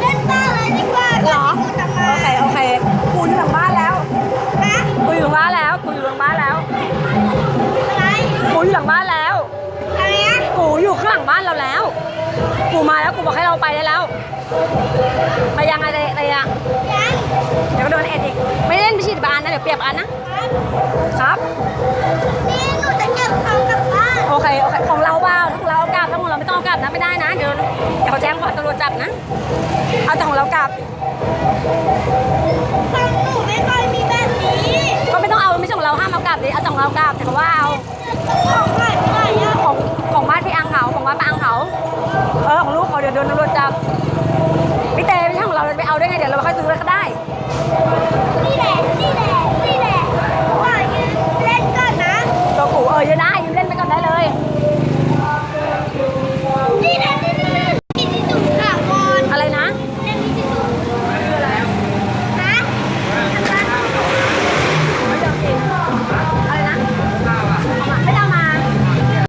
เล่นบ้านเลยดีกว่าหรอโอเคโอเคกูอยู่หลังบ้านแล้วกูอยู่หลังบ้านแล้วกูอยู่หลังบ้านแล้วอะไรกูอยู่หลังบ้านแล้วอะไรนะกูอยู่ข้างหลังบ้านเราแล้ว กูมาแล้วกูบอกให้เราไปได้แล้วไปยังไงเลอะไรอะเดี๋ยวก็โดนเอ็ดอีกไม่เล่นไปฉีดบานนะเดี๋ยวเปียบอันนะครับ จับนะ เอาแต่ของเรากลับของหนูไม่เคยมีแบบนี้ก็ไม่ต้องเอาไม่ใช่ของเราห้ามเอากลับดิเอาของเรากลับแต่เขว่าเอาของใครไม่อะของของบ้านพี่อังเขาของบ้านป้าอังเขาเออของลูกเขาเดี๋ยวโดนตำรวจจับพี่เต้ไม่ใช่ของเราเราไปเอาได้ไงเดี๋ยวเราค่อยซื้อก็ได้